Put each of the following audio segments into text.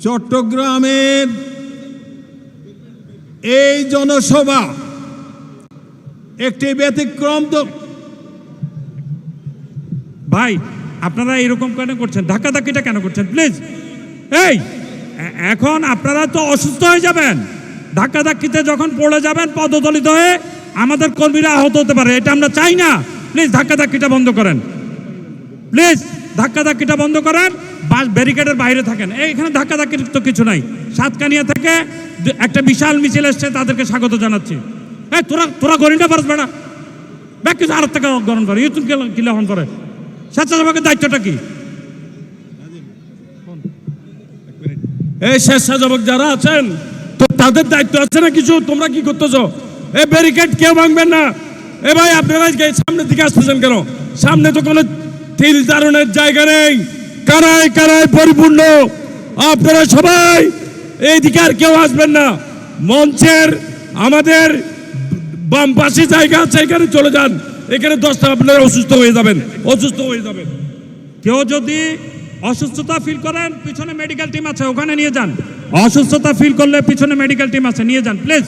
চট্টগ্রামের এই জনসভা একটি ব্যতিক্রম তো। ভাই, আপনারা এরকম কেন করছেন? ধাক্কা ধাক্কিটা কেন করছেন? প্লিজ। এই এখন আপনারা তো অসুস্থ হয়ে যাবেন। ধাক্কা ধাক্কিতে যখন পড়ে যাবেন, পদদলিত হয়ে আমাদের কর্মীরা আহত হতে পারে। এটা আমরা চাই না। প্লিজ ধাক্কা ধাক্কিটা বন্ধ করেন। প্লিজ। ধাক্কা ধাক্কিটা বন্ধ করেন, বাস ব্যারিকেডের বাইরে থাকেন। এখানে ধাক্কা ধাক্কির তো কিছু নাই। সাতকানিয়া থেকে একটা বিশাল মিছিল এসছে, তাদেরকে স্বাগত জানাচ্ছি। এই, তোরা তোরা গরিটা পারস বেড়া। ব্যাগ কিছু আর টাকা গ্রহণ করে ইউতুন কি গ্রহণ করে। স্বেচ্ছাসেবকের দায়িত্বটা কি? এই স্বেচ্ছাসেবক যারা আছেন, তো তাদের দায়িত্ব আছে না কিছু? তোমরা কি করতেছো? এই ব্যারিকেড কেউ ভাঙবেন না। এ ভাই আপনারা সামনের দিকে আসতেছেন কেন? সামনে তো কোনো তিল দারণের জায়গা নেই। কানায় কানায় পরিপূর্ণ। আপনারা সবাই এইদিকে আর কেউ আসবেন না। মঞ্চের আমাদের বাম পাশে জায়গা আছে, এখানে চলে যান। এখানে দশটা আপনারা অসুস্থ হয়ে যাবেন, অসুস্থ হয়ে যাবেন। কেউ যদি অসুস্থতা ফিল করেন, পিছনে মেডিকেল টিম আছে, ওখানে নিয়ে যান। অসুস্থতা ফিল করলে পিছনে মেডিকেল টিম আছে, নিয়ে যান প্লিজ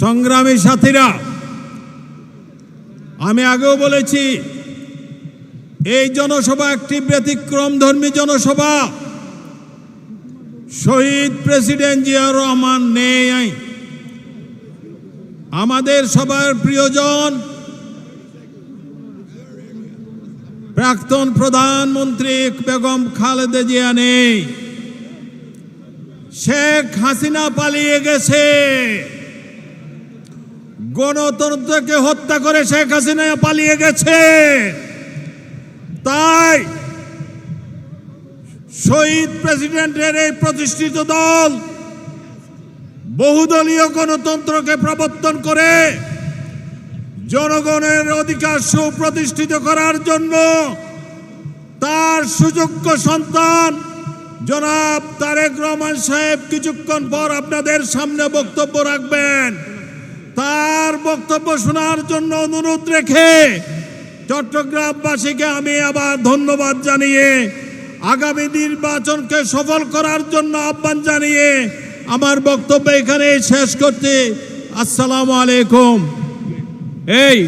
সংগ্রামী সাথীরা আমি আগেও বলেছি, এই জনসভা একটি ব্যতিক্রম ধর্মী জনসভা। শহীদ প্রেসিডেন্ট জিয়াউর রহমান নেই আমাদের সবার প্রিয়জন, প্রাক্তন প্রধানমন্ত্রী বেগম খালেদা জিয়া নেই। শেখ হাসিনা পালিয়ে গেছে। গণতন্ত্রকে হত্যা করে শেখ হাসিনা পালিয়ে গেছে। তাই শহীদ প্রেসিডেন্টের এই প্রতিষ্ঠিত দল বহুদলীয় গণতন্ত্রকে প্রবর্তন করে জনগণের অধিকার সুপ্রতিষ্ঠিত করার জন্য তার সুযোগ্য সন্তান জনাব তারেক রহমান সাহেব কিছুক্ষণ পর আপনাদের সামনে বক্তব্য রাখবেন। তার বক্তব্য শোনার জন্য অনুরোধ রেখে চট্টগ্রামবাসীকে আমি আবার ধন্যবাদ জানিয়ে, আগামী নির্বাচনকে সফল করার জন্য আহ্বান জানিয়ে আমার বক্তব্য এখানে শেষ করতে আসসালামু আলাইকুম। এই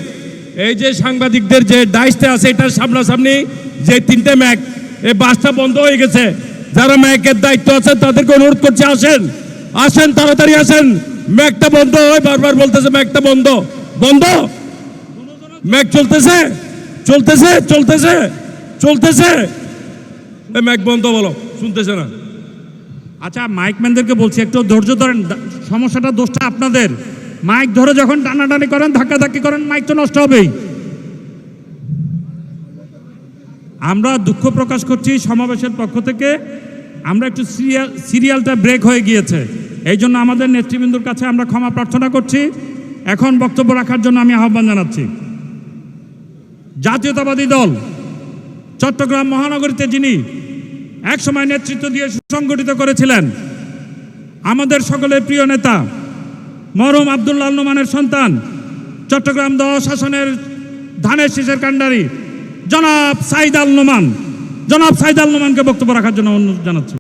এই যে সাংবাদিকদের যে ডাইসতে আছে, এটার সামনাসামনি যে তিনটে ম্যাক, এই বাসটা বন্ধ হয়ে গেছে। যারা ম্যাকের দায়িত্ব আছে, তাদেরকে অনুরোধ করছে, আসেন। আসেন, তাড়াতাড়ি আসেন। ম্যাকটা বন্ধ হয় বারবার বলতেছে ম্যাকটা বন্ধ। বন্ধ? ম্যাক চলতেছে? চলতেছে? চলতেছে? চলতেছে? ম্যাক বন্ধ বলো, শুনতেছে না। আচ্ছা মাইক ম্যানদেরকে বলছি, একটু ধৈর্য ধরেন সমস্যাটা, দোষটা আপনাদের। মাইক ধরে যখন টানাটানি করেন ধাক্কা ধাক্কি করেন, মাইক তো নষ্ট হবেই। আমরা দুঃখ প্রকাশ করছি সমাবেশের পক্ষ থেকে। আমরা একটু সিরিয়াল, সিরিয়ালটা ব্রেক হয়ে গিয়েছে। এই জন্য আমাদের নেতৃবৃন্দুর কাছে আমরা ক্ষমা প্রার্থনা করছি। এখন বক্তব্য রাখার জন্য আমি আহ্বান জানাচ্ছি। জাতীয়তাবাদী দল, চট্টগ্রাম মহানগরীতে যিনি একসময় নেতৃত্ব দিয়ে সুসংগঠিত করেছিলেন, আমাদের সকলের প্রিয় নেতা মরম আবদুল্লাহ নোমানের সন্তান, চট্টগ্রাম দশ শাসনের ধানের শীষের কাণ্ডারি, জনাব সাইদ আল নোমান। জনাব সাইদ আল নোমানকে বক্তব্য রাখার জন্য অনুরোধ জানাচ্ছি।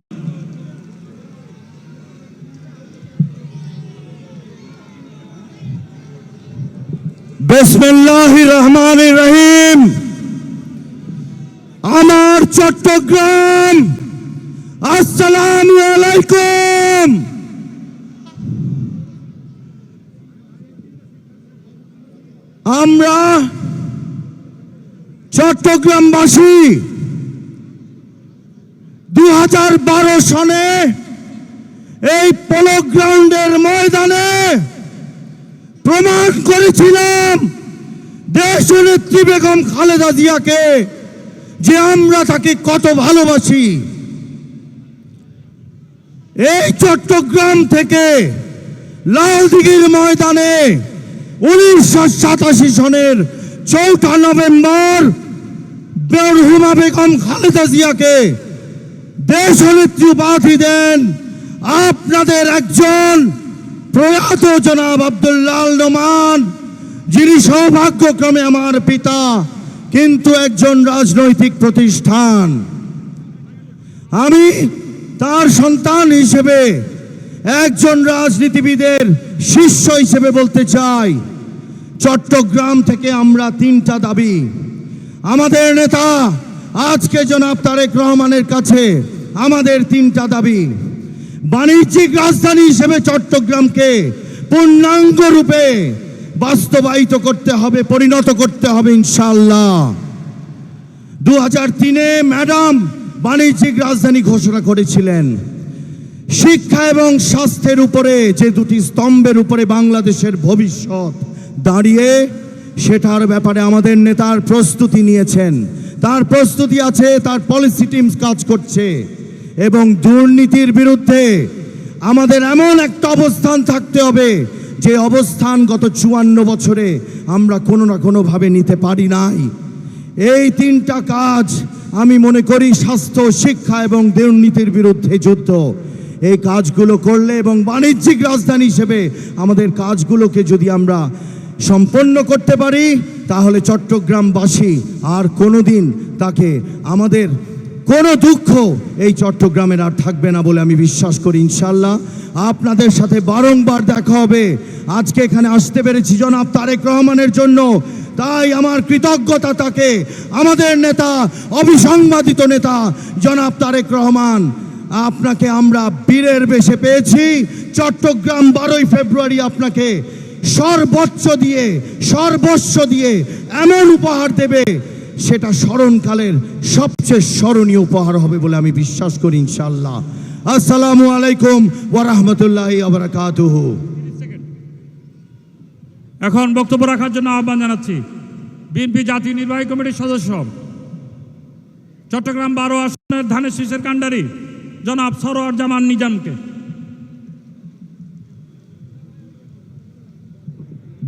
রহমান রহিম। আমার চট্টগ্রাম, আসসালাম আলাইকুম। আমরা চট্টগ্রামবাসী দু হাজার বারো সনে এই পলো গ্রাউন্ডের ময়দানে প্রমাণ করেছিলাম দেশ নেত্রী বেগম খালেদা জিয়াকে যে আমরা তাকে কত ভালোবাসি। এই চট্টগ্রাম থেকে লালদিঘির ময়দানে উনিশশো সাতাশি সনের চৌঠা নভেম্বর বেরহুমা বেগম খালেদা জিয়াকে দেশ নেত্রী উপাধি দেন আপনাদের একজন প্রয়াত জনাব আব্দুল্লাল নোমান, যিনি সৌভাগ্যক্রমে আমার পিতা, কিন্তু একজন রাজনৈতিক প্রতিষ্ঠান। আমি তার সন্তান হিসেবে একজন রাজনীতিবিদের শিষ্য হিসেবে বলতে চাই। চট্টগ্রাম থেকে আমরা তিনটা দাবি। আমাদের নেতা আজকে জনাব তারেক রহমানের কাছে আমাদের তিনটা দাবি। বাণিজ্যিক রাজধানী হিসেবে চট্টগ্রামকে পূর্ণাঙ্গ রূপে বাস্তবায়িত করতে হবে, পরিণত করতে হবে ইনশাল্লাহ দু হাজার তিনে ম্যাডাম বাণিজ্যিক রাজধানী ঘোষণা করেছিলেন। শিক্ষা এবং স্বাস্থ্যের উপরে যে দুটি স্তম্ভের উপরে বাংলাদেশের ভবিষ্যৎ দাঁড়িয়ে, সেটার ব্যাপারে আমাদের নেতার প্রস্তুতি নিয়েছেন। তার প্রস্তুতি আছে, তার পলিসি টিমস কাজ করছে। এবং দুর্নীতির বিরুদ্ধে আমাদের এমন একটা অবস্থান থাকতে হবে, যে অবস্থান গত চুয়ান্ন বছরে আমরা কোনো না কোনোভাবে নিতে পারি নাই। এই তিনটা কাজ আমি মনে করি স্বাস্থ্য, শিক্ষা এবং দুর্নীতির বিরুদ্ধে যুদ্ধ। এই কাজগুলো করলে এবং বাণিজ্যিক রাজধানী হিসেবে আমাদের কাজগুলোকে যদি আমরা সম্পন্ন করতে পারি, তাহলে চট্টগ্রামবাসী আর কোনোদিন তাকে আমাদের কোনো দুঃখ এই চট্টগ্রামের আর থাকবে না বলে আমি বিশ্বাস করি ইনশাল্লাহ আপনাদের সাথে বারংবার দেখা হবে। আজকে এখানে আসতে পেরেছি জনাব তারেক রহমানের জন্য। তাই আমার কৃতজ্ঞতা তাকে, আমাদের নেতা, অবিসংবাদিত নেতা জনাব তারেক রহমান। আপনাকে আমরা বীরের বেশে পেয়েছি। চট্টগ্রাম বারোই ফেব্রুয়ারি আপনাকে সর্বোচ্চ দিয়ে, সর্বস্ব দিয়ে এমন উপহার দেবে, সেটা স্মরণকালের সবচেয়ে স্মরণীয় উপহার হবে বলে আমি বিশ্বাস করি ইনশাল্লাহ আসসালামু আলাইকুম ওরহমতুল্লাহ আবরাকাতুহু এখন বক্তব্য রাখার জন্য আহ্বান জানাচ্ছি। বিএনপি জাতীয় নির্বাহী কমিটির সদস্য, চট্টগ্রাম বারো আসনের ধানের শীষের কাণ্ডারি, জনাব সরোয়ার জামান নিজামকে।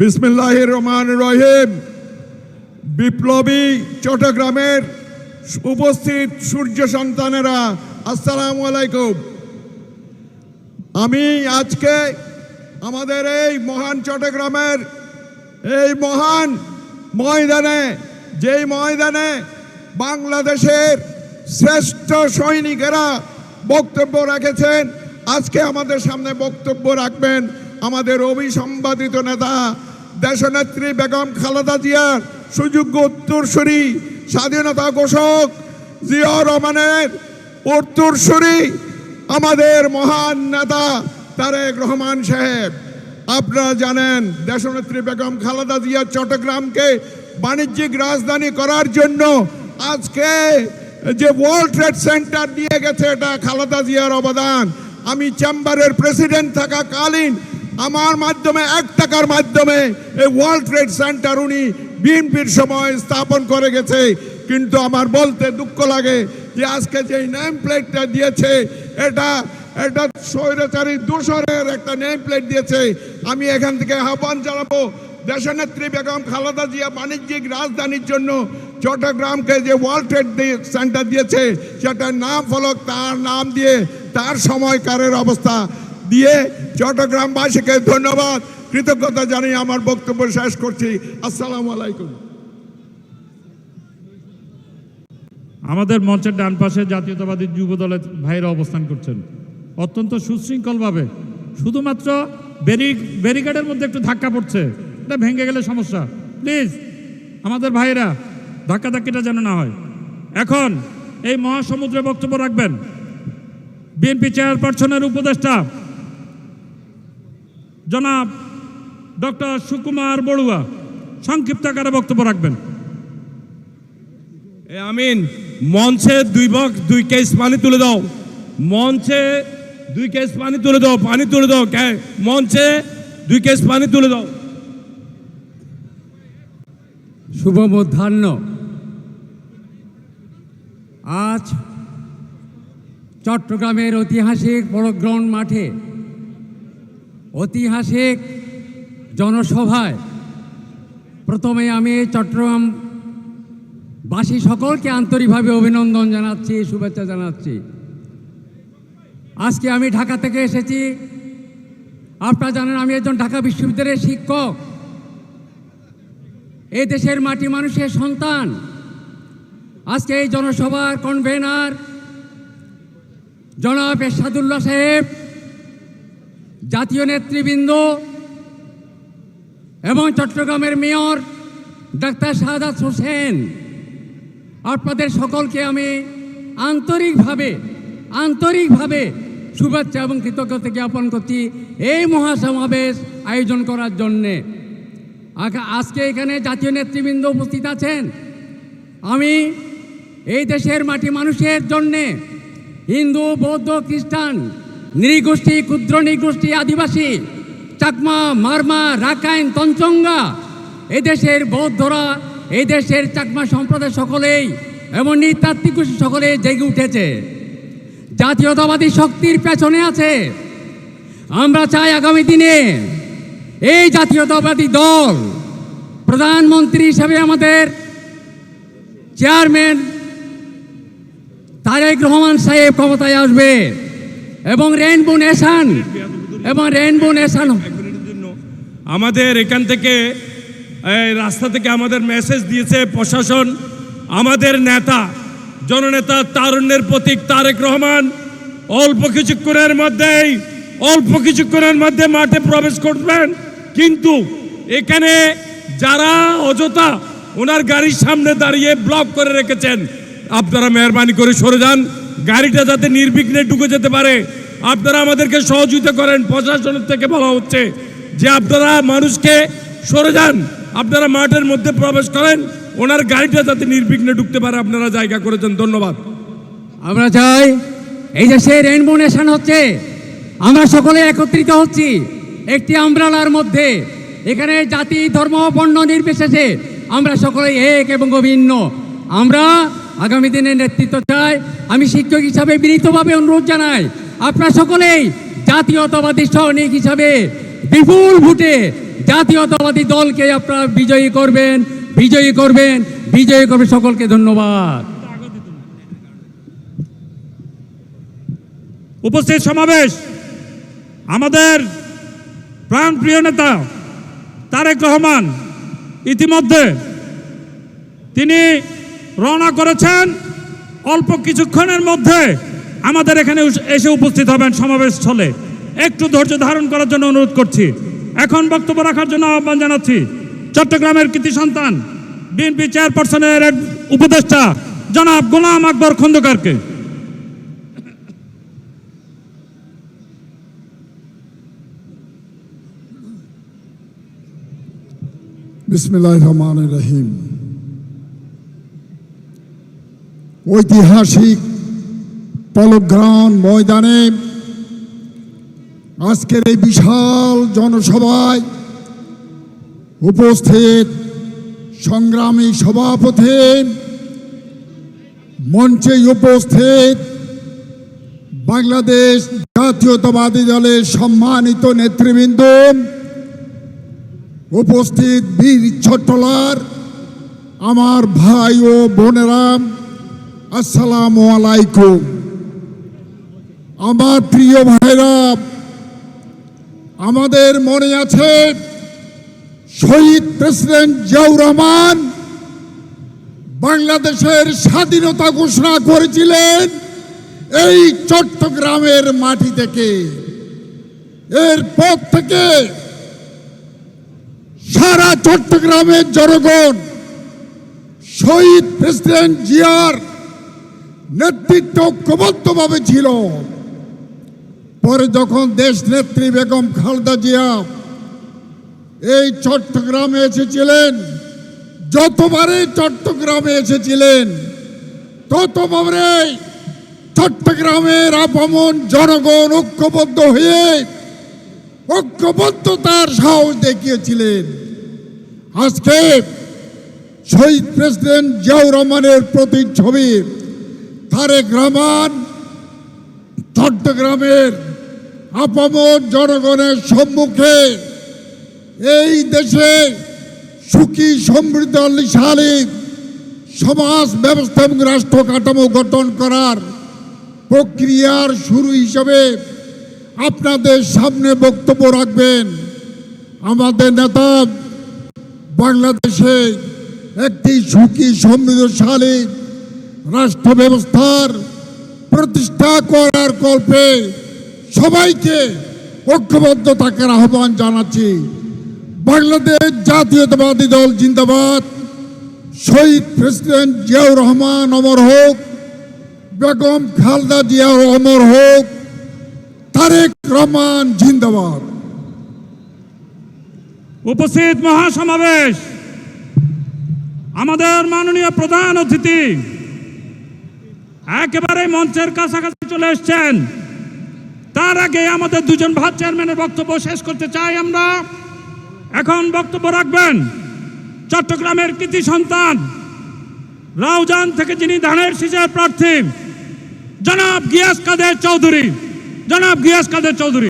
বিসমিল্লাহ রহমান রহিম। বিপ্লবী চট্টগ্রামের উপস্থিত সূর্য সন্তানেরা, আসসালামু আলাইকুম। আমি আজকে আমাদের এই মহান চট্টগ্রামের এই মহান ময়দানে, যেই ময়দানে বাংলাদেশের শ্রেষ্ঠ সৈনিকেরা বক্তব্য রেখেছেন, আজকে আমাদের সামনে বক্তব্য রাখবেন আমাদের অবিসম্বাদিত নেতা দেশনেত্রী বেগম খালেদা জিয়ার সুযোগ্য উত্তরসূরি, স্বাধীনতা ঘোষক জিয়া রহমানের উত্তরসূরি আমাদের মহান নেতা তারেক রহমান সাহেব। আপনারা জানেন, দেশনেত্রী বেগম খালেদা জিয়া চট্টগ্রামকে বাণিজ্যিক রাজধানী করার জন্য আজকে যে ওয়ার্ল্ড ট্রেড সেন্টার নিয়ে গেছে, এটা খালেদা জিয়ার অবদান। আমি চেম্বারের প্রেসিডেন্ট থাকাকালীন আমার মাধ্যমে, এক টাকার মাধ্যমে এই ওয়ার্ল্ড ট্রেড সেন্টার উনি বিএনপির সময় স্থাপন করে গেছে। কিন্তু আমার বলতে দুঃখ লাগে যে আজকে যে নেম প্লেটটা দিয়েছে, এটা এটা স্বৈরাচারী দূষণের একটা নেম প্লেট দিয়েছে। আমি এখান থেকে আহ্বান জানাব, দেশনেত্রী বেগম খালেদা জিয়া বাণিজ্যিক রাজধানীর জন্য চট্টগ্রামকে যে ওয়ার্ল্ড ট্রেড সেন্টার দিয়েছে, সেটার নাম ফলক তার নাম দিয়ে তার সময়কারের অবস্থা। দিয়ে চট্টগ্রামবাসীকে ধন্যবাদ। কৃতজ্ঞতা জানিয়ে আমার বক্তব্য শেষ করছি। আসসালামু আলাইকুম। আমাদের মঞ্চের ডান পাশে জাতীয়তাবাদী যুব দলের ভাইরা অবস্থান করছেন। অত্যন্ত সুশৃঙ্খলভাবে শুধুমাত্র ব্যারি, ব্যারিকেডের মধ্যে একটু ধাক্কা পড়ছে। এটা ভেঙে গেলে সমস্যা। প্লিজ, আমাদের ভাইরা, ধাক্কাধাক্কিটা যেন না হয়। এখন এই মহাসমুদ্রে বক্তব্য রাখবেন। বিএনপি চেয়ারপারসনের উপদেষ্টা জনাব ডক্টর সুকুমার বড়ুয়া সংক্ষিপ্ত আকারে বক্তব্য রাখবেন। এ আমিন মঞ্চে দুই বক দুই কেস পানি তুলে দাও। মঞ্চে দুই কেস পানি তুলে দাও পানি তুলে দাও কে- মঞ্চে দুই কেস পানি তুলে দাও। শুভ মধ্যাহ্ন। আজ চট্টগ্রামের ঐতিহাসিক বড় গ্রাউন্ড মাঠে ঐতিহাসিক জনসভায় প্রথমে আমি চট্টগ্রাম বাসী সকলকে আন্তরিকভাবে অভিনন্দন জানাচ্ছি, শুভেচ্ছা জানাচ্ছি। আজকে আমি ঢাকা থেকে এসেছি। আপনারা জানেন আমি একজন ঢাকা বিশ্ববিদ্যালয়ের শিক্ষক। এই দেশের মাটি মানুষের সন্তান। আজকে এই জনসভার কনভেনার জনাব এরশাদুল্লাহ সাহেব। জাতীয় নেতৃবৃন্দ এবং চট্টগ্রামের মেয়র ডাক্তার শাহাদাত হোসেন। আপনাদের সকলকে আমি আন্তরিকভাবে আন্তরিকভাবে শুভেচ্ছা এবং কৃতজ্ঞতা জ্ঞাপন করছি এই মহাসমাবেশ আয়োজন করার জন্যে। আজকে এখানে জাতীয় নেতৃবৃন্দ উপস্থিত আছেন। আমি এই দেশের মাটি মানুষের জন্যে হিন্দু, বৌদ্ধ, খ্রিস্টান নৃগোষ্ঠী, ক্ষুদ্র নৃগোষ্ঠী, আদিবাসী, চাকমা, মারমা, রাখাইন, তঞ্চঙ্গা, এদেশের বৌদ্ধরা এই দেশের চাকমা সম্প্রদায় সকলেই, এবং নৃতাত্ত্বিক গোষ্ঠী সকলেই জেগে উঠেছে। জাতীয়তাবাদী শক্তির পেছনে আছে। আমরা চাই আগামী দিনে এই জাতীয়তাবাদী দল প্রধানমন্ত্রী হিসাবে আমাদের চেয়ারম্যান তারেক রহমান সাহেব ক্ষমতায় আসবে। এবং রেনবো নেশন এবং রেনবো নেশন আমাদের এখান থেকে রাস্তা থেকে আমাদের মেসেজ দিয়েছে প্রশাসন, আমাদের নেতা, জননেতা তারুণ্যের প্রতীক তারেক রহমান, অল্প কিছুক্ষণের মধ্যেই, অল্প কিছুক্ষণের মধ্যে মাঠে প্রবেশ করবেন। কিন্তু এখানে যারা অযথা ওনার গাড়ির সামনে দাঁড়িয়ে ব্লক করে রেখেছেন, আপনারা মেহরবানি করে সরে যান। গাড়িটা যাতে নির্বিঘ্নে ঢুকে যেতে পারে। আপনারা আমাদেরকে সহযোগিতা করেন, প্রশাসনের থেকে বলা হচ্ছে যে আপনারা মানুষকে সরে যান, আপনারা মাঠের মধ্যে প্রবেশ করেন, ওনার গাড়িটা যাতে নির্বিঘ্নে ঢুকতে পারে, আপনারা জায়গা করেছেন, ধন্যবাদ। আমরা চাই এই যে সে রেনবো নেশন হচ্ছে, আমরা সকলে একত্রিত হচ্ছি একটি আমব্রালার মধ্যে। এখানে জাতি, ধর্ম, বর্ণ নির্বিশেষে আমরা সকলে এক এবং অভিন্ন। আমরা আগামী দিনে নেতৃত্ব চাই। আমি শিক্ষক হিসাবে বিনীতভাবে অনুরোধ জানাই, আপনারা সকলেই জাতীয়তাবাদী সৈনিক হিসাবে বিপুল ভোটে জাতীয়তাবাদী দলকে আপনারা বিজয়ী করবেন বিজয়ী করবেন বিজয়ী করবেন। সকলকে ধন্যবাদ। উপস্থিত সমাবেশ আমাদের প্রাণপ্রিয় নেতা তারেক রহমান, ইতিমধ্যে তিনি রওনা করেছেন। অল্প কিছুক্ষণের মধ্যে আমাদের এখানে এসে উপস্থিত হবেন সমাবেশ স্থলে একটু ধৈর্য ধারণ করার জন্য অনুরোধ করছি। এখন বক্তব্য রাখার জন্য আহ্বান জানাচ্ছি চট্টগ্রামের কৃতি সন্তান, বিএনপি চেয়ারপারসনের এক উপদেষ্টা, জনাব গোলাম আকবর খন্দকারকে। বিসমিল্লাহ রহমান রহিম। ঐতিহাসিক পলগ্রাম ময়দানে আজকের এই বিশাল জনসভায় উপস্থিত সংগ্রামী সভাপতি মঞ্চে উপস্থিত বাংলাদেশ জাতীয়তাবাদী দলের সম্মানিত নেতৃবৃন্দ, উপস্থিত বীর ছোট্টলার, আমার ভাই ও বোনেরাম আসসালামু আলাইকুম। আমার প্রিয় ভাইরা, আমাদের মনে আছে শহীদ প্রেসিডেন্ট জিয়াউর রহমান বাংলাদেশের স্বাধীনতা ঘোষণা করেছিলেন এই চট্টগ্রামের মাটি থেকে। এরপর থেকে সারা চট্টগ্রামের জনগণ শহীদ প্রেসিডেন্ট জিয়ার নেতৃত্ব ঐক্যবদ্ধভাবে ছিল। পরে যখন দেশ নেত্রী বেগম খালদা জিয়া এই চট্টগ্রামে এসেছিলেন যতবারে চট্টগ্রামে এসেছিলেন ততবারে চট্টগ্রামের আপামন জনগণ ঐক্যবদ্ধ হয়ে ঐক্যবদ্ধতার সাহস দেখিয়েছিলেন। আজকে শহীদ প্রেসিডেন্ট জিয়াউর রহমানের প্রতিচ্ছবি তারেক রহমান চট্টগ্রামের আপামর জনগণের সম্মুখে এই দেশে সুখী সমৃদ্ধশালী সমাজ ব্যবস্থা এবং রাষ্ট্র কাঠামো গঠন করার প্রক্রিয়ার শুরু হিসাবে আপনাদের সামনে বক্তব্য রাখবেন। আমাদের নেতা বাংলাদেশে একটি সুখী সমৃদ্ধশালী রাষ্ট্র ব্যবস্থার প্রতিষ্ঠা করার কল্পে সবাইকে ঐক্যবদ্ধ থাকার আহ্বান জানাচ্ছি। বাংলাদেশ জাতীয়তাবাদী দল জিন্দাবাদ। শহীদ প্রেসিডেন্ট জিয়াউর রহমান অমর হোক, বেগম খালদা জিয়া অমর হোক, তারেক রহমান জিন্দাবাদ। উপস্থিত মহাসমাবেশ, আমাদের মাননীয় প্রধান অতিথি একেবারে মঞ্চের কাছাকাছি চলে এসছেন। তার আগে আমাদের দুজন ভাত চেয়ারম্যানের বক্তব্য শেষ করতে চাই আমরা। এখন বক্তব্য রাখবেন চট্টগ্রামের কৃতি সন্তান, রাউজান থেকে যিনি ধানের শীষের প্রার্থী, জনাব গিয়াস কাদের চৌধুরী। জনাব গিয়াস কাদের চৌধুরী।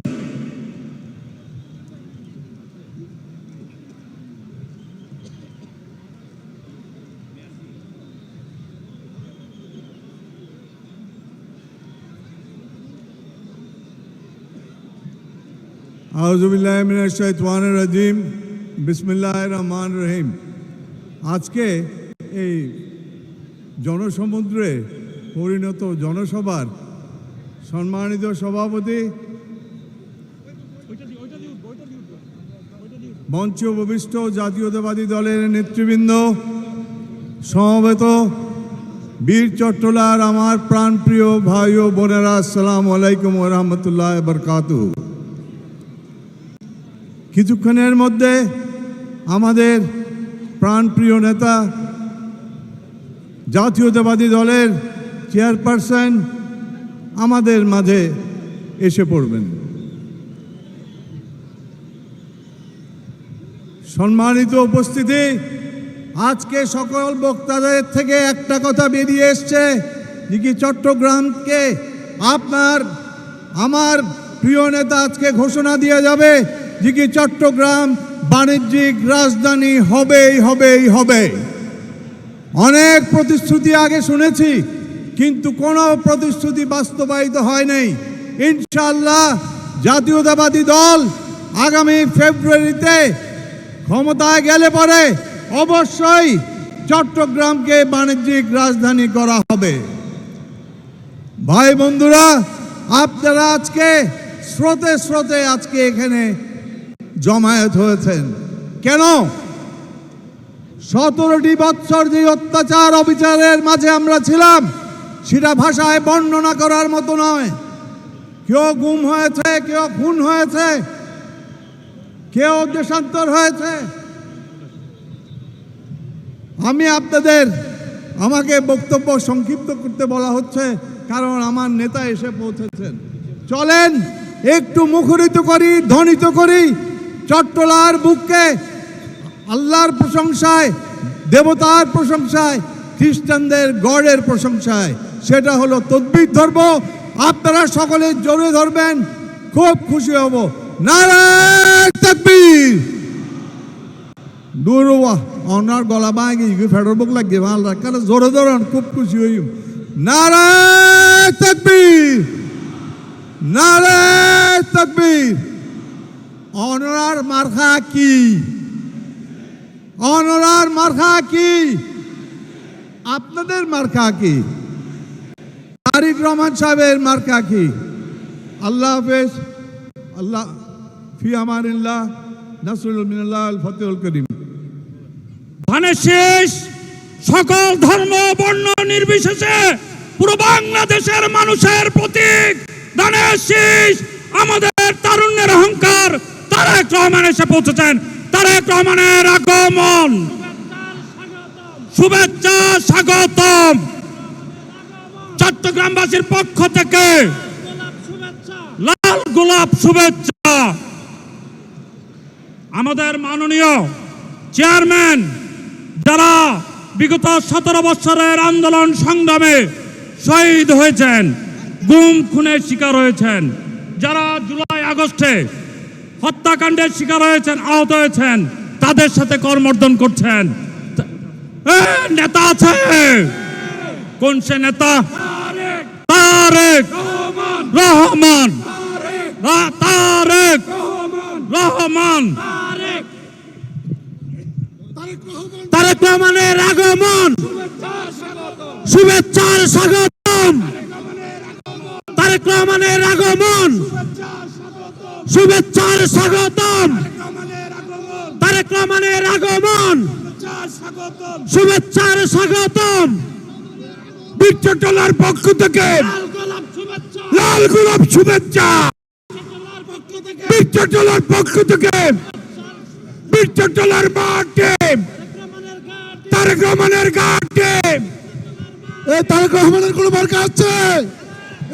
রাজিম। বিসমিল্লাহ রহমান রহিম। আজকে এই জনসমুদ্রে পরিণত জনসভার সম্মানিত সভাপতি মঞ্চ উপবিষ্ট জাতীয়তাবাদী দলের নেতৃবৃন্দ, সমবেত বীর চট্টলার, আমার প্রাণপ্রিয় ভাই ও বোনেরা, আসসালামু আলাইকুম রহমতুল্লাহ বরকাতু কিছুক্ষণের মধ্যে আমাদের প্রাণপ্রিয় নেতা জাতীয়তাবাদী দলের চেয়ারপারসন আমাদের মাঝে এসে পড়বেন। সম্মানিত উপস্থিতি, আজকে সকল বক্তাদের থেকে একটা কথা বেরিয়ে এসছে। যে কি চট্টগ্রামকে আপনার, আমার প্রিয় নেতা আজকে ঘোষণা দিয়ে যাবে। যে কি চট্টগ্রাম বাণিজ্যিক রাজধানী হবেই হবেই হবে অনেক প্রতিশ্রুতি আগে শুনেছি, কিন্তু কোনো প্রতিশ্রুতি বাস্তবায়িত হয় নাই। ইনশাল্লাহ জাতীয়তাবাদী দল আগামী ফেব্রুয়ারিতে ক্ষমতায় গেলে পরে অবশ্যই চট্টগ্রামকে বাণিজ্যিক রাজধানী করা হবে। ভাই বন্ধুরা, আপনারা আজকে স্রোতে স্রোতে আজকে এখানে জমায়েত হয়েছেন। কেন? সতেরোটি বৎসর যে অত্যাচার অবিচারের মাঝে আমরা ছিলাম, সেটা ভাষায় বর্ণনা করার মতো নয়। কেউ গুম হয়েছে, কেউ খুন হয়েছে, কেউ দেশান্তর হয়েছে। আমি আপনাদের, আমাকে বক্তব্য সংক্ষিপ্ত করতে বলা হচ্ছে, কারণ আমার নেতা এসে পৌঁছেছেন। চলেন, একটু মুখরিত করি, ধ্বনিত করি। চট্টলার বুককে আল্লাহর প্রশংসায়, দেবতার প্রশংসায়, খ্রিস্টানদের গড়ের প্রশংসায়। সেটা হলো তদ্বির ধর্ম। আপনারা সকলে জোরে ধরবেন, খুব খুশি হব। নারায়ণ তকবীর দূর অনার গলা গিয়ে ফেডার বুক লাগিয়ে ভালো রাখালে জোরে ধরেন, খুব খুশি হই নারায়ণ তকবীর নারায়ণ তকবীর অনরার মার্খা কি? অনরার মার্খা কি? আপনাদের মার্কা কি? তারিক রহমান সাহেবের মার্কা কি? আল্লাহ হাফেজ, আল্লাহ ফি নাসরুল করিম। ধানের শেষ, সকল ধর্ম, বর্ণ নির্বিশেষে পুরো বাংলাদেশের মানুষের প্রতীক। ধানের শীষ, আমাদের তারেক রহমান এসে পৌঁছেছেন তারেক রহমানের আগমন। শুভেচ্ছা, স্বাগতম। চট্টগ্রামবাসীর পক্ষ থেকে লাল গোলাপ শুভেচ্ছা। আমাদের মাননীয় চেয়ারম্যান যারা বিগত সতেরো বছরের আন্দোলন সংগ্রামে শহীদ হয়েছেন, গুম, খুনের শিকার হয়েছেন, যারা জুলাই আগস্টে হত্যাকাণ্ডের শিকার হয়েছেন, আহত হয়েছেন, তাদের সাথে কর্মর্দন করছেন। নেতা আছে। কোন সে নেতা? তারেক। রহমান। তারেক। রহমান। তারেক রহমানের আগমন। শুভেচ্ছার স্বাগতম। তারেক রহমানের আগমন। শুভেচ্ছার স্বাগতম। তারেক রহমানের আগমন। শুভেচ্ছার স্বাগতম। বিচ্ছটলার পক্ষ থেকে। লাল গোলাপ শুভেচ্ছা। বিচ্ছটলার পক্ষ থেকে। বিচ্ছটলার মাঠে। তারেক রহমানের ঘাটে। এই তারেক রহমানের কোনো মার্কা আছে?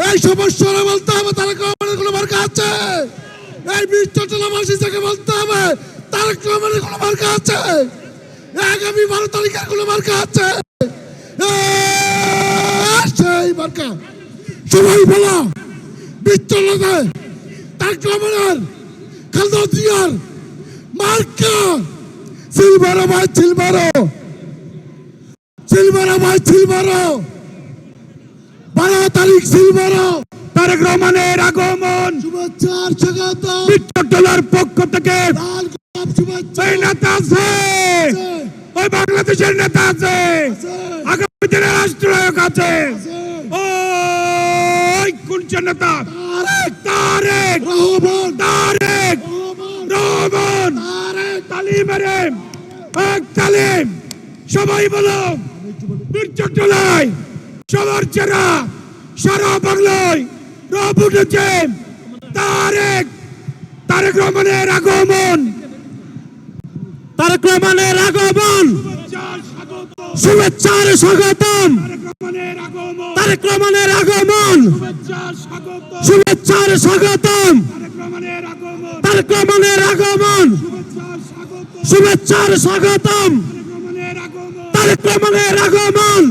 এই সমস্যারা বলতে হবে তারেক রহমানের কোনো মার্কা আছে? এই বীর চট্টলাবাসী থেকে বলতে হবে তারেক রহমানের কোনো মার্কা আছে? আগামী বারো তারিখের কোনো মার্কা আছে? সেই মার্কা। সবাই বলো চট্টলাতে তারেক রহমানের খালদা মার্কা। সিলভারো ভাই সিলভারো সিলভারো ভাই সিলভারো বারো তারিখ সিলভারো তারেক রহমানের আগমন। শুভেচ্ছার স্বাগত বিচ্ছটলার পক্ষ থেকে ওই নেতা আছে। ওই বাংলাদেশের নেতা আছে। আগামী দিনে রাষ্ট্রনায়ক আছে। ওই কোন নেতা। তারেক। তারেক। রহমান। তারেক। রহমান। রহমান। তালিমের এক তালিম। সবাই বলো। বীরচট্টলায় সবার চেরা সারা বাংলায়। রব উঠেছে তারেক তারেক রহমানের আগমন। তারেক রহমানের আগমন। শুভেচ্ছার স্বাগতম। তারেক রহমানের আগমন। শুভেচ্ছার স্বাগতম। তারেক রহমানের আগমন। শুভেচ্ছার স্বাগতম। তারেক রহমানের আগমন।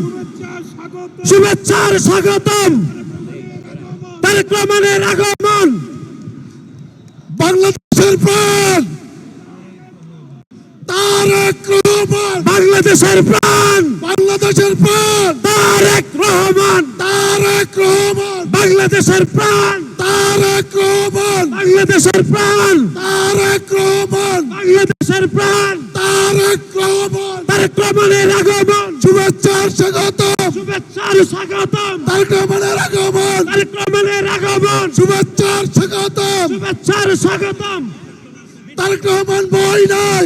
শুভেচ্ছার স্বাগতম। তারেক রহমানের আগমন। বাংলাদেশের প্রাণ। তারেক রহমান। বাংলাদেশের প্রাণ। বাংলাদেশের প্রাণ। তারেক রহমান। তারেক রহমান। বাংলাদেশের প্রাণ। তারেক রহমান। বাংলাদেশের প্রাণ। তারেক রহমান। বাংলাদেশের প্রাণ। তারেক রহমান। তারেক রহমানের আগমন। শুভেচ্ছার স্বাগত শুভেচ্ছার স্বাগতম। তারেক রহমানের আগমন। তারেক শুভেচ্ছার স্বাগতম। শুভেচ্ছার স্বাগতম। তারেক রহমান বই নাই।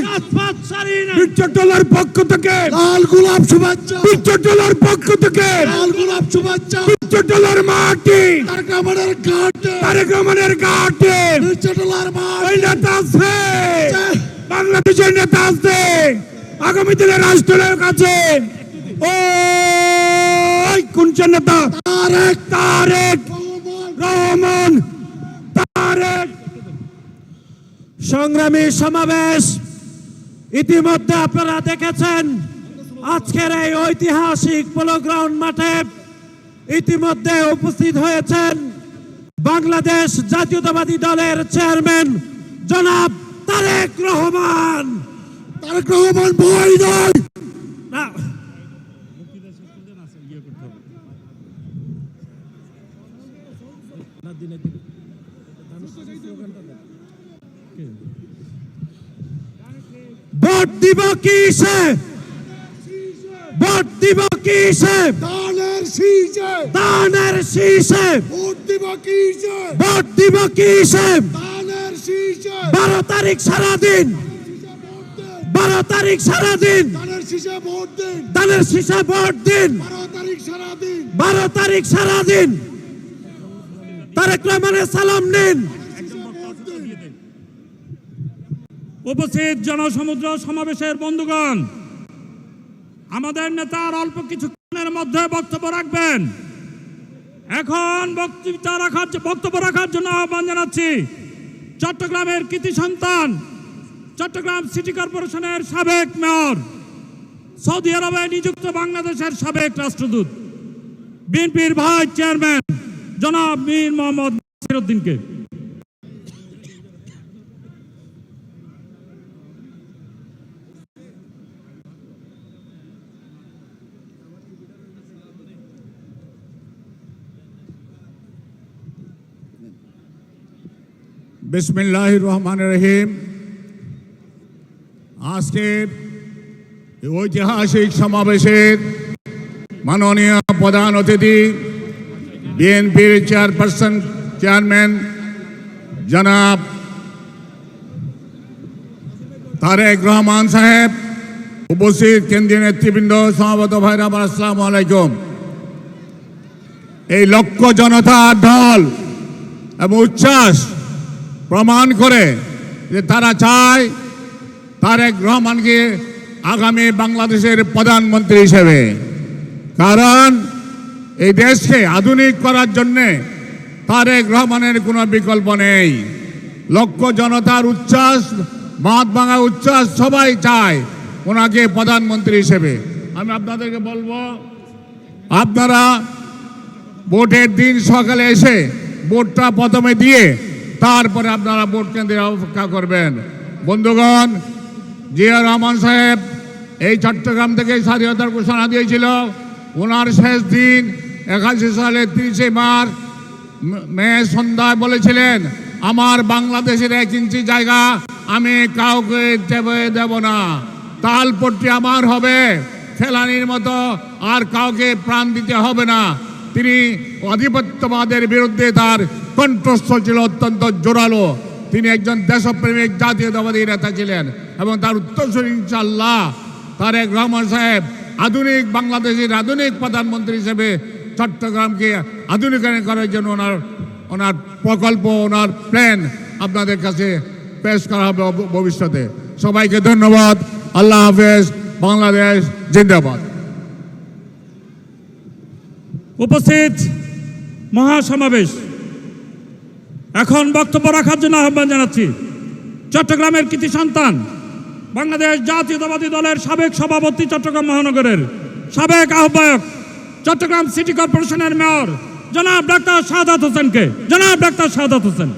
বীরচট্টলার পক্ষ থেকে। লাল গোলাপ শুভেচ্ছা। বীরচট্টলার পক্ষ থেকে। লাল গোলাপ শুভেচ্ছা। বীরচট্টলার মাটি। তারেক রহমানের ঘাটে। তারেক রহমানের ঘাটে। চটলার মাঠ ওই নেতা আছে। বাংলাদেশের নেতা আছে। আগামী দিনে রাষ্ট্রনায়ক আছে। ওই কোন নেতা? তারেক। তারেক। রহমান, তারেক। সংগ্রামী সমাবেশ ইতিমধ্যে আপনারা দেখেছেন, আজকের এই ঐতিহাসিক পোলো গ্রাউন্ড মাঠে ইতিমধ্যে উপস্থিত হয়েছেন বাংলাদেশ জাতীয়তাবাদী দলের চেয়ারম্যান জনাব তারেক রহমান। তারেক রহমান বই নয় না ভোট দিব কিসে ভোট দিব কিসে দানের শীষে। দানের শীষে। ভোট দিব কিসে ভোট দিব কিসে দানের শীষে। বারো তারিখ সারাদিন। বারো তারিখ সারাদিন। দানের শীষে ভোট দিন। দানের শীষে ভোট দিন। বারো তারিখ সারাদিন। বারো তারিখ সারাদিন। তারেক রহমানের সালাম নিন। উপস্থিত জনসমুদ্র সমাবেশের বন্ধুগণ, আমাদের নেতা আর অল্প কিছুক্ষণের মধ্যে বক্তব্য রাখবেন। এখন বক্তৃতা রাখার বক্তব্য রাখার জন্য আহ্বান জানাচ্ছি চট্টগ্রামের কৃতি সন্তান, চট্টগ্রাম সিটি কর্পোরেশনের সাবেক মেয়র, সৌদি আরবে নিযুক্ত বাংলাদেশের সাবেক রাষ্ট্রদূত, বিএনপির ভাইস চেয়ারম্যান। জনাব মীর মোহাম্মদ নাসিরউদ্দিনকে বিসমিল্লাহ রহমান রহিম। আজকের ঐতিহাসিক সমাবেশের মাননীয় প্রধান অতিথি বিএনপির চেয়ারপারসন চেয়ারম্যান জনাব তারেক রহমান সাহেব উপস্থিত কেন্দ্রীয় নেতৃবৃন্দ সমাগত ভাইরা আসসালামু আলাইকুম এই লক্ষ জনতার ঢল এবং উচ্ছ্বাস প্রমাণ করে যে তারা চায় তারেক রহমানকে আগামী বাংলাদেশের প্রধানমন্ত্রী হিসেবে। কারণ এই দেশকে আধুনিক করার জন্যে তারেক রহমানের কোনো বিকল্প নেই। লক্ষ জনতার উচ্ছ্বাস মহাত্মাঙ্গা উচ্ছ্বাস সবাই চায় ওনাকে প্রধানমন্ত্রী হিসেবে। আমি আপনাদেরকে বলব, আপনারা ভোটের দিন সকালে এসে ভোটটা প্রথমে দিয়ে তারপরে আপনারা ভোট কেন্দ্রে অপেক্ষা করবেন। বন্ধুগণ, জিয়া রহমান সাহেব এই চট্টগ্রাম থেকে স্বাধীনতার ঘোষণা দিয়েছিল। ওনার শেষ দিন, একাশি সালের তিরিশে মার্চ, মে- মে সন্ধ্যায় বলেছিলেন, আমার বাংলাদেশের এক ইঞ্চি জায়গা আমি কাউকে চেপে দেব না। তালপট্টি আমার হবে, ফেলানির মতো আর কাউকে প্রাণ দিতে হবে না। তিনি আধিপত্যবাদের বিরুদ্ধে তার কণ্ঠস্বর ছিল অত্যন্ত জোরালো। তিনি একজন দেশপ্রেমিক, জাতীয়তাবাদী নেতা ছিলেন এবং তার উত্তরসূরি ইনশাল্লাহ তারেক রহমান সাহেব আধুনিক বাংলাদেশের আধুনিক প্রধানমন্ত্রী হিসেবে চট্টগ্রামকে আধুনিকায়ন করার জন্য ওনার ওনার প্রকল্প, ওনার প্ল্যান আপনাদের কাছে পেশ করা হবে ভবিষ্যতে। সবাইকে ধন্যবাদ। আল্লাহ হাফেজ। বাংলাদেশ জিন্দাবাদ। উপস্থিত মহাসমাবেশ। এখন বক্তব্য রাখার জন্য আহ্বান জানাচ্ছি। চট্টগ্রামের কৃতি সন্তান বাংলাদেশ জাতীয়তাবাদী দলের সাবেক সভাপতি চট্টগ্রাম মহানগরের সাবেক আহ্বায়ক চট্টগ্রাম সিটি কর্পোরেশনের মেয়র জনাব ডাক্তার শাহাদাত হোসেনকে। জনাব ডাক্তার শাহাদাত হোসেন।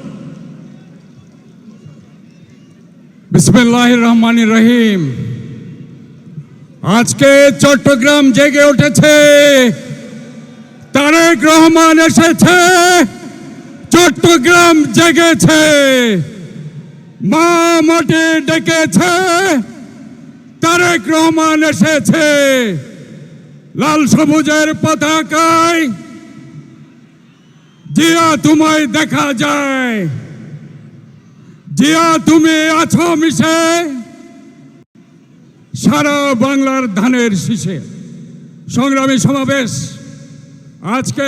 বিসমিল্লাহ রহমান রহিম। আজকে চট্টগ্রাম জেগে উঠেছে। তারেক রহমান এসেছে। চট্টগ্রাম জেগেছে। মা মাটি ডেকেছে, তারেক রহমান এসেছে। লাল সবুজের পতাকায় জিয়া তোমায় দেখা যায়। জিয়া তুমি আছো মিশে, সারা বাংলার ধানের শীষে। সংগ্রামী সমাবেশ, আজকে